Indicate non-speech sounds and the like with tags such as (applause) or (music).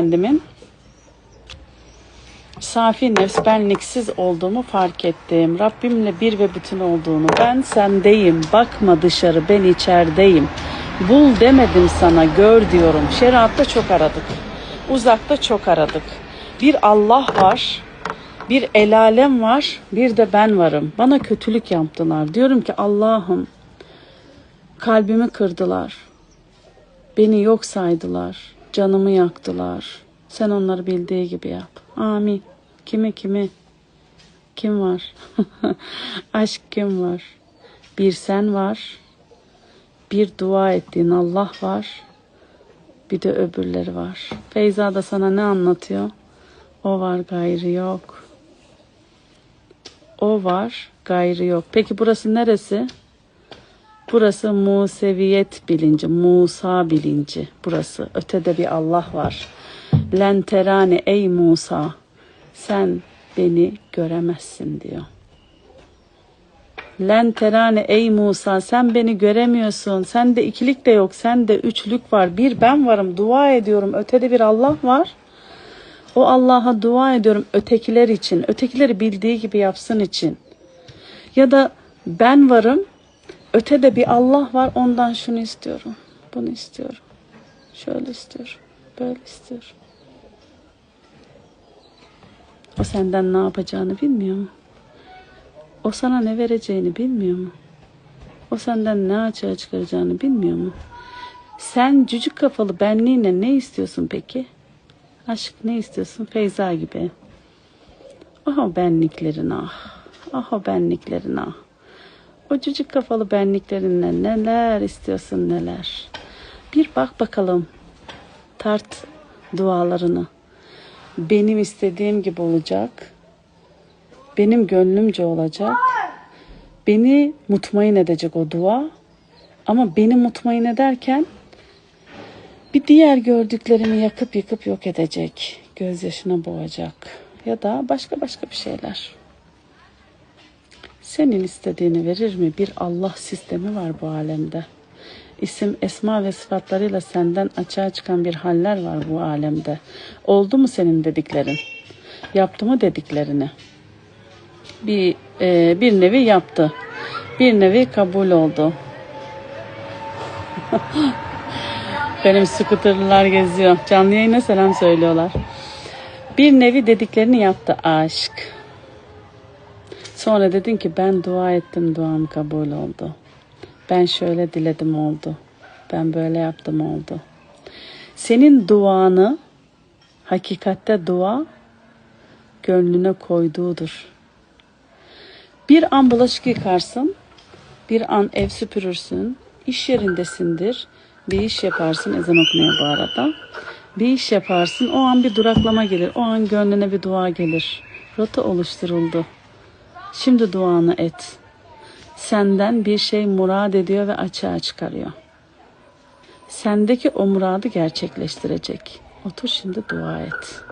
kendimin safi nefs benliksiz olduğumu fark ettim. Rabbimle bir ve bütün olduğunu. Ben sendeyim. Bakma dışarı ben içerideyim. Bul demedim sana gör diyorum. Şeriatta çok aradık. Uzakta çok aradık. Bir Allah var. Bir el alem var. Bir de ben varım. Bana kötülük yaptılar. Diyorum ki Allah'ım kalbimi kırdılar. Beni yok saydılar. Canımı yaktılar. Sen onları bildiği gibi yap. Amin. Kimi kimi? Kim var? (laughs) Aşk kim var? Bir sen var. Bir dua ettiğin Allah var. Bir de öbürleri var. Feyza da sana ne anlatıyor? O var gayrı yok. O var gayrı yok. Peki burası neresi? Burası Museviyet bilinci, Musa bilinci. Burası. Ötede bir Allah var. Lenterane ey Musa, sen beni göremezsin diyor. Lenterane ey Musa, sen beni göremiyorsun. Sende ikilik de yok, sende üçlük var. Bir ben varım, dua ediyorum. Ötede bir Allah var. O Allah'a dua ediyorum ötekiler için. Ötekileri bildiği gibi yapsın için. Ya da ben varım, ötede bir Allah var ondan şunu istiyorum. Bunu istiyorum. Şöyle istiyorum. Böyle istiyorum. O senden ne yapacağını bilmiyor mu? O sana ne vereceğini bilmiyor mu? O senden ne açığa çıkaracağını bilmiyor mu? Sen cücük kafalı benliğine ne istiyorsun peki? Aşk ne istiyorsun? Feyza gibi. Ah o benliklerin ah. Ah benliklerin ah. O cücük kafalı benliklerinle neler istiyorsun neler. Bir bak bakalım. Tart dualarını. Benim istediğim gibi olacak. Benim gönlümce olacak. Beni mutmain edecek o dua. Ama beni mutmain ederken bir diğer gördüklerimi yakıp yıkıp yok edecek. Gözyaşına boğacak. Ya da başka başka bir şeyler. Senin istediğini verir mi? Bir Allah sistemi var bu alemde. İsim, esma ve sıfatlarıyla senden açığa çıkan bir haller var bu alemde. Oldu mu senin dediklerin? Yaptı mı dediklerini? Bir, e, bir nevi yaptı. Bir nevi kabul oldu. (laughs) Benim skuterlılar geziyor. Canlı yayına selam söylüyorlar. Bir nevi dediklerini yaptı aşk. Sonra dedin ki ben dua ettim duam kabul oldu. Ben şöyle diledim oldu. Ben böyle yaptım oldu. Senin duanı hakikatte dua gönlüne koyduğudur. Bir an bulaşık yıkarsın, bir an ev süpürürsün, iş yerindesindir, bir iş yaparsın, ezan okunuyor bu arada. Bir iş yaparsın, o an bir duraklama gelir, o an gönlüne bir dua gelir. Rota oluşturuldu. Şimdi duanı et. Senden bir şey murad ediyor ve açığa çıkarıyor. Sendeki o muradı gerçekleştirecek. Otur şimdi dua et.